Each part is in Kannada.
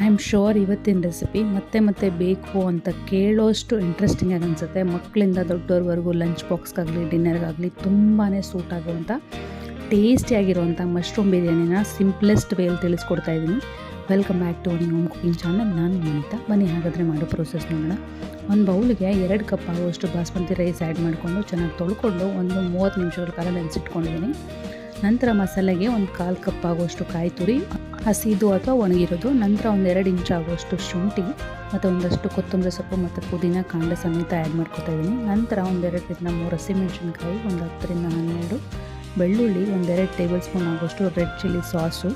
ಐ ಆಮ್ ಶೋರ್ ಇವತ್ತಿನ ರೆಸಿಪಿ ಮತ್ತೆ ಮತ್ತೆ ಬೇಕು ಅಂತ ಕೇಳೋಷ್ಟು ಇಂಟ್ರೆಸ್ಟಿಂಗ್ ಆಗಿ ಅನಿಸುತ್ತೆ. ಮಕ್ಕಳಿಂದ ದೊಡ್ಡವ್ರವರೆಗೂ ಲಂಚ್ ಬಾಕ್ಸ್ಗಾಗಲಿ ಡಿನ್ನರ್ಗಾಗಲಿ ತುಂಬಾ ಸೂಟ್ ಆಗುವಂಥ ಟೇಸ್ಟಿಯಾಗಿರುವಂಥ ಮಶ್ರೂಮ್ ಬಿರಿಯಾನಿನ ಸಿಂಪ್ಲೆಸ್ಟ್ ವೇಲ್ ತಿಳಿಸ್ಕೊಡ್ತಾ ಇದ್ದೀನಿ. Welcome back to one home cooking channel ನಾನು ಮನಿತಾ ಬನ್ನಿ ಹಾಗಾದರೆ ಮಾಡೋ ಪ್ರೊಸೆಸ್ ನೋಡೋಣ. ಒಂದು ಬೌಲಿಗೆ ಎರಡು ಕಪ್ ಆಗುವಷ್ಟು ಬಾಸ್ಮತಿ ರೈಸ್ ಆ್ಯಡ್ ಮಾಡಿಕೊಂಡು ಚೆನ್ನಾಗಿ ತೊಳ್ಕೊಂಡು ಒಂದು ಮೂವತ್ತು ನಿಮಿಷಗಳ ಕಾಲ ನೆನೆಸಿಟ್ಕೊಂಡಿದ್ದೀನಿ. ನಂತರ ಮಸಾಲೆಗೆ ಒಂದು ಕಾಲು ಕಪ್ ಆಗುವಷ್ಟು ಕಾಯಿ ತುರಿ ಹಸಿದು ಅಥವಾ ಒಣಗಿರೋದು, ನಂತರ ಒಂದು ಎರಡು ಇಂಚ್ ಆಗುವಷ್ಟು ಶುಂಠಿ ಮತ್ತು ಒಂದಷ್ಟು ಕೊತ್ತಂಬರಿ ಸೊಪ್ಪು ಮತ್ತು ಪುದೀನ, ಕಾಂಡ ಸಮೇತ ಆ್ಯಡ್ ಮಾಡ್ಕೊತಾ ಇದ್ದೀನಿ ನಂತರ ಒಂದೆರಡರಿಂದ ಮೂರು ಹಸಿಮೆಣಸಿನ್ಕಾಯಿ ಒಂದು ಹತ್ತರಿಂದ ಹನ್ನೆರಡು. ಬೆಳ್ಳುಳ್ಳಿ ಒಂದೆರಡು ಟೇಬಲ್ ಸ್ಪೂನ್ ಆಗುವಷ್ಟು ರೆಡ್ ಚಿಲ್ಲಿ ಸಾಸು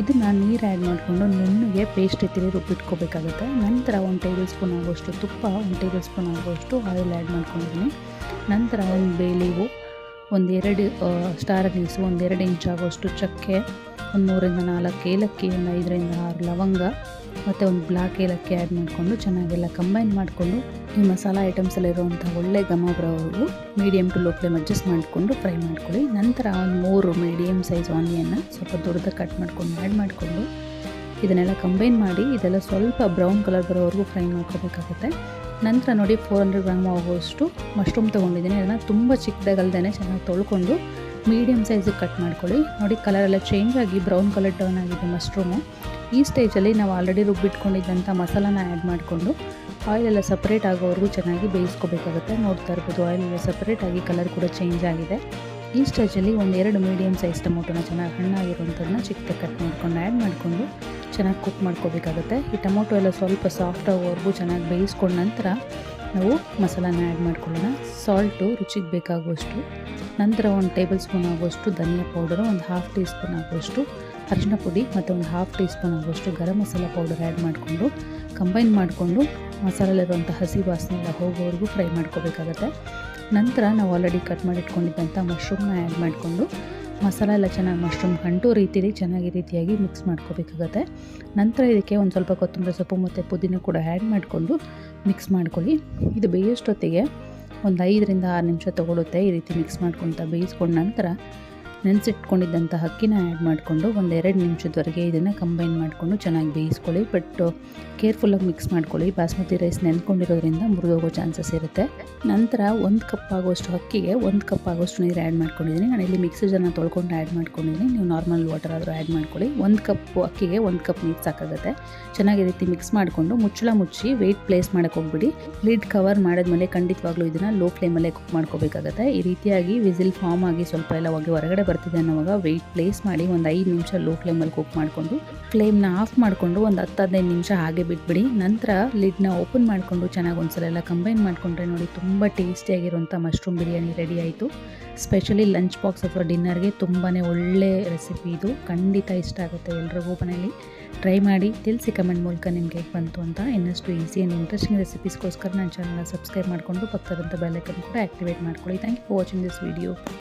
ಇದನ್ನು ನೀರು ಆ್ಯಡ್ ಮಾಡಿಕೊಂಡು ನುಣ್ಣಗೆ ಪೇಸ್ಟ್ ರೀತಿಯಲ್ಲಿ ರುಬ್ಬಿಟ್ಕೋಬೇಕಾಗುತ್ತೆ. ನಂತರ ಒಂದು ಟೇಬಲ್ ಸ್ಪೂನ್ ಆಗುವಷ್ಟು ತುಪ್ಪ, ಒಂದು ಟೇಬಲ್ ಸ್ಪೂನ್ ಆಗುವಷ್ಟು ಆಯಿಲ್ ಆ್ಯಡ್ ಮಾಡ್ಕೊಂಡಿದ್ದೀನಿ ನಂತರ ಒಂದು ಬೇಲಿವು ಒಂದೆರಡು ಸ್ಟಾರ್ ಅನೀಸು ಒಂದೆರಡು ಇಂಚ್ ಆಗುವಷ್ಟು ಚಕ್ಕೆ ಒಂದು ಮೂರಿಂದ ನಾಲ್ಕು ಏಲಕ್ಕಿ, ಒಂದು ಐದರಿಂದ ಆರು ಲವಂಗ, ಮತ್ತು ಒಂದು ಬ್ಲಾಕ್ ಏಲಕ್ಕಿ ಆ್ಯಡ್ ಮಾಡಿಕೊಂಡು ಚೆನ್ನಾಗೆಲ್ಲ ಕಂಬೈನ್ ಮಾಡಿಕೊಂಡು ಈ ಮಸಾಲ ಐಟಮ್ಸಲ್ಲಿರುವಂಥ ಒಳ್ಳೆ ಘಮ ಬರೋವರೆಗೂ medium to low flame adjust ಮಾಡಿಕೊಂಡು ಫ್ರೈ ಮಾಡ್ಕೊಳ್ಳಿ. ನಂತರ ಒಂದು ಮೂರು ಮೀಡಿಯಮ್ ಸೈಜ್ ಆನಿಯನ್ನ ಸ್ವಲ್ಪ ದೊಡ್ಡದಾಗಿ ಕಟ್ ಮಾಡ್ಕೊಂಡು ಆ್ಯಡ್ ಮಾಡಿಕೊಂಡು ಇದನ್ನೆಲ್ಲ ಕಂಬೈನ್ ಮಾಡಿ ಇದೆಲ್ಲ ಸ್ವಲ್ಪ ಬ್ರೌನ್ ಕಲರ್ ಬರೋವರೆಗೂ ಫ್ರೈ ಮಾಡ್ಕೋಬೇಕಾಗುತ್ತೆ. ನಂತರ ನೋಡಿ ಫೋರ್ ಹಂಡ್ರೆಡ್ ಗ್ರಾಮ್ ಆಗುವಷ್ಟು ಮಶ್ರೂಮ್ ತೊಗೊಂಡಿದ್ದೀನಿ. ಅದನ್ನು ತುಂಬ ಚಿಕ್ಕದಾಗಲ್ದೇ ಚೆನ್ನಾಗಿ ತೊಳ್ಕೊಂಡು ಮೀಡಿಯಮ್ ಸೈಜಿಗೆ ಕಟ್ ಮಾಡ್ಕೊಳ್ಳಿ. ನೋಡಿ ಕಲರ್ ಎಲ್ಲ ಚೇಂಜ್ ಆಗಿ ಬ್ರೌನ್ ಕಲರ್ ಟರ್ನ್ ಆಗಿದೆ ಮಶ್ರೂಮು ಈ ಸ್ಟೇಜಲ್ಲಿ ನಾವು ಆಲ್ರೆಡಿ ರುಬ್ಬಿಟ್ಕೊಂಡಿದ್ದಂಥ ಮಸಾಲಾನ ಆ್ಯಡ್ ಮಾಡಿಕೊಂಡು ಆಯಿಲ್ ಎಲ್ಲ ಸಪ್ರೇಟ್ ಆಗೋವರೆಗೂ ಚೆನ್ನಾಗಿ ಬೇಯಿಸ್ಕೋಬೇಕಾಗುತ್ತೆ. ನೋಡ್ತಾ ಇರ್ಬೋದು ಆಯಿಲ್ ಎಲ್ಲ ಸಪ್ರೇಟ್ ಆಗಿ ಕಲರ್ ಕೂಡ ಚೇಂಜ್ ಆಗಿದೆ. ಈ ಸ್ಟೇಜಲ್ಲಿ ಒಂದು ಎರಡು ಮೀಡಿಯಮ್ ಸೈಜ್ ಟೊಮೊಟೊನ ಚೆನ್ನಾಗಿ ಹಣ್ಣಾಗಿರುವಂಥದ್ದನ್ನ ಚಿಕ್ಕದಾಗಿ ಕಟ್ ಮಾಡ್ಕೊಂಡು ಆ್ಯಡ್ ಮಾಡಿಕೊಂಡು ಚೆನ್ನಾಗಿ ಕುಕ್ ಮಾಡ್ಕೋಬೇಕಾಗುತ್ತೆ. ಈ ಟೊಮೊಟೊ ಎಲ್ಲ ಸ್ವಲ್ಪ ಸಾಫ್ಟ್ ಆಗೋವರೆಗೂ ಚೆನ್ನಾಗಿ ಬೇಯಿಸ್ಕೊಂಡ ನಂತರ ನಾವು ಮಸಾಲಾನ ಆ್ಯಡ್ ಮಾಡ್ಕೊಳ್ಳೋಣ. ಸಾಲ್ಟು ರುಚಿಗೆ ಬೇಕಾಗುವಷ್ಟು ನಂತರ ಒಂದು ಟೇಬಲ್ ಸ್ಪೂನ್ ಆಗುವಷ್ಟು ಧನಿಯಾ ಪೌಡರ್, ಒಂದು ಹಾಫ್ ಟೀ ಸ್ಪೂನ್ ಆಗುವಷ್ಟು ಅರಿಶಿನ ಪುಡಿ ಮತ್ತು ಒಂದು ಹಾಫ್ ಟೀ ಸ್ಪೂನ್ ಆಗುವಷ್ಟು ಗರಂ ಮಸಾಲ ಪೌಡರ್ ಆ್ಯಡ್ ಮಾಡಿಕೊಂಡು ಕಂಬೈನ್ ಮಾಡಿಕೊಂಡು ಮಸಾಲಲ್ಲಿರುವಂಥ ಹಸಿ ವಾಸನೆ ಎಲ್ಲ ಹೋಗೋವರೆಗೂ ಫ್ರೈ ಮಾಡ್ಕೋಬೇಕಾಗತ್ತೆ. ನಂತರ ನಾವು ಆಲ್ರೆಡಿ ಕಟ್ ಮಾಡಿಟ್ಕೊಂಡಿದ್ದಂಥ ಮಶ್ರೂಮ್ನ ಆ್ಯಡ್ ಮಾಡಿಕೊಂಡು ಮಸಾಲ ಎಲ್ಲ ಚೆನ್ನಾಗಿ ಮಶ್ರೂಮ್ ಗಂಟು ರೀತಿಯಲ್ಲಿ ಚೆನ್ನಾಗಿ ರೀತಿಯಾಗಿ ಮಿಕ್ಸ್ ಮಾಡ್ಕೋಬೇಕಾಗತ್ತೆ. ನಂತರ ಇದಕ್ಕೆ ಒಂದು ಸ್ವಲ್ಪ ಕೊತ್ತಂಬರಿ ಸೊಪ್ಪು ಮತ್ತು ಪುದೀನ ಕೂಡ ಆ್ಯಡ್ ಮಾಡಿಕೊಂಡು ಮಿಕ್ಸ್ ಮಾಡ್ಕೊಳ್ಳಿ. ಇದು ಬೇಯೋಷ್ಟೊತ್ತಿಗೆ ಒಂದು ಐದರಿಂದ ಆರು ನಿಮಿಷ ತೊಗೊಳುತ್ತೆ ಈ ರೀತಿ ಮಿಕ್ಸ್ ಮಾಡ್ಕೊತ ಬೇಯಿಸ್ಕೊಂಡ ನಂತರ ನೆನೆಸಿಟ್ಕೊಂಡಿದ್ದಂಥ ಅಕ್ಕಿನ ಆ್ಯಡ್ ಮಾಡಿಕೊಂಡು ಒಂದು ಎರಡು ನಿಮಿಷದವರೆಗೆ ಇದನ್ನು ಕಂಬೈನ್ ಮಾಡಿಕೊಂಡು ಚೆನ್ನಾಗಿ ಬೇಯಿಸ್ಕೊಳ್ಳಿ. ಬಟ್ ಕೇರ್ಫುಲ್ಲಾಗಿ ಮಿಕ್ಸ್ ಮಾಡ್ಕೊಳ್ಳಿ. ಬಾಸ್ಮತಿ ರೈಸ್ ನೆನ್ಕೊಂಡಿರೋದ್ರಿಂದ ಮುರಿದೋಗೋ ಚಾನ್ಸಸ್ ಇರುತ್ತೆ. ನಂತರ ಒಂದು ಕಪ್ ಆಗೋಷ್ಟು ಅಕ್ಕಿಗೆ ಒಂದು ಕಪ್ ಆಗೋಷ್ಟು ನೀರು ಆ್ಯಡ್ ಮಾಡ್ಕೊಂಡಿದ್ದೀನಿ. ನಾನು ಇಲ್ಲಿ ಮಿಕ್ಸರ್ಜನ್ನು ತೊಳ್ಕೊಂಡು ಆ್ಯಡ್ ಮಾಡ್ಕೊಂಡಿದ್ದೀನಿ. ನೀವು ನಾರ್ಮಲ್ ವಾಟರ್ ಆದರೂ ಆ್ಯಡ್ ಮಾಡ್ಕೊಳ್ಳಿ. ಒಂದು ಕಪ್ ಅಕ್ಕಿಗೆ ಒಂದು ಕಪ್ ನೀರು ಸಾಕಾಗುತ್ತೆ. ಚೆನ್ನಾಗಿ ರೀತಿ ಮಿಕ್ಸ್ ಮಾಡಿಕೊಂಡು ಮುಚ್ಚಳ ಮುಚ್ಚಿ ವೆಯ್ಟ್ ಪ್ಲೇಸ್ ಮಾಡೋಕ್ಕೆ ಹೋಗ್ಬಿಡಿ. ಲಿಡ್ ಕವರ್ ಮಾಡಿದ್ಮೇಲೆ ಖಂಡಿತವಾಗ್ಲೂ ಇದನ್ನು ಲೋ ಫ್ಲೇಮಲ್ಲೇ ಕುಕ್ ಮಾಡ್ಕೋಬೇಕಾಗುತ್ತೆ. ಈ ರೀತಿಯಾಗಿ ವಿಸಿಲ್ ಫಾರ್ಮ್ ಆಗಿ ಸ್ವಲ್ಪ ಎಲ್ಲ ಹೋಗಿ ಹೊರಗಡೆ ಬರ್ತಿದೆ ಅನ್ನೋವಾಗ ವೆಯ್ಟ್ ಪ್ಲೇಸ್ ಮಾಡಿ ಒಂದು ಐದು ನಿಮಿಷ ಲೋ ಫ್ಲೇಮಲ್ಲಿ ಕುಕ್ ಮಾಡಿಕೊಂಡು ಫ್ಲೇಮ್ನ ಆಫ್ ಮಾಡಿಕೊಂಡು ಒಂದು ಹತ್ತು ಹದಿನೈದು ನಿಮಿಷ ಹಾಗೆ ಬಿಟ್ಬಿಡಿ. ನಂತರ ಲಿಡ್ನ ಓಪನ್ ಮಾಡಿಕೊಂಡು ಚೆನ್ನಾಗಿ ಒಂದ್ಸಲ ಎಲ್ಲ ಕಂಬೈನ್ ಮಾಡಿಕೊಂಡ್ರೆ ನೋಡಿ ತುಂಬ ಟೇಸ್ಟಿಯಾಗಿರುವಂಥ ಮಶ್ರೂಮ್ ಬಿರಿಯಾನಿ ರೆಡಿ ಆಯಿತು. ಸ್ಪೆಷಲಿ ಲಂಚ್ ಬಾಕ್ಸ್ ಅಥವಾ ಡಿನ್ನರ್ಗೆ ತುಂಬಾ ಒಳ್ಳೆ ರೆಸಿಪಿ ಇದು. ಖಂಡಿತ ಇಷ್ಟ ಆಗುತ್ತೆ ಎಲ್ರಿಗೂ ಮನೆಯಲ್ಲಿ. ಟ್ರೈ ಮಾಡಿ, ತಿಳಿಸಿ ಕಮೆಂಟ್ ಮೂಲಕ ನಿಮಗೆ ಬಂತು ಅಂತ. ಇನ್ನಷ್ಟು ಈಸಿ ಆ್ಯಂಡ್ ಇಂಟ್ರೆಸ್ಟಿಂಗ್ ರೆಸಿಪೀಸ್ಗೋಸ್ಕರ ನನ್ನ ಚಾನಲ್ನ ಸಬ್ಸ್ಕ್ರೈಬ್ ಮಾಡಿಕೊಂಡು ಪಕ್ಕದಂಥ ಬೆಲ್ಲೈಕನ್ ಕೂಡ ಆ್ಯಕ್ಟಿವೇಟ್ ಮಾಡ್ಕೊಳ್ಳಿ. Thank you for watching this video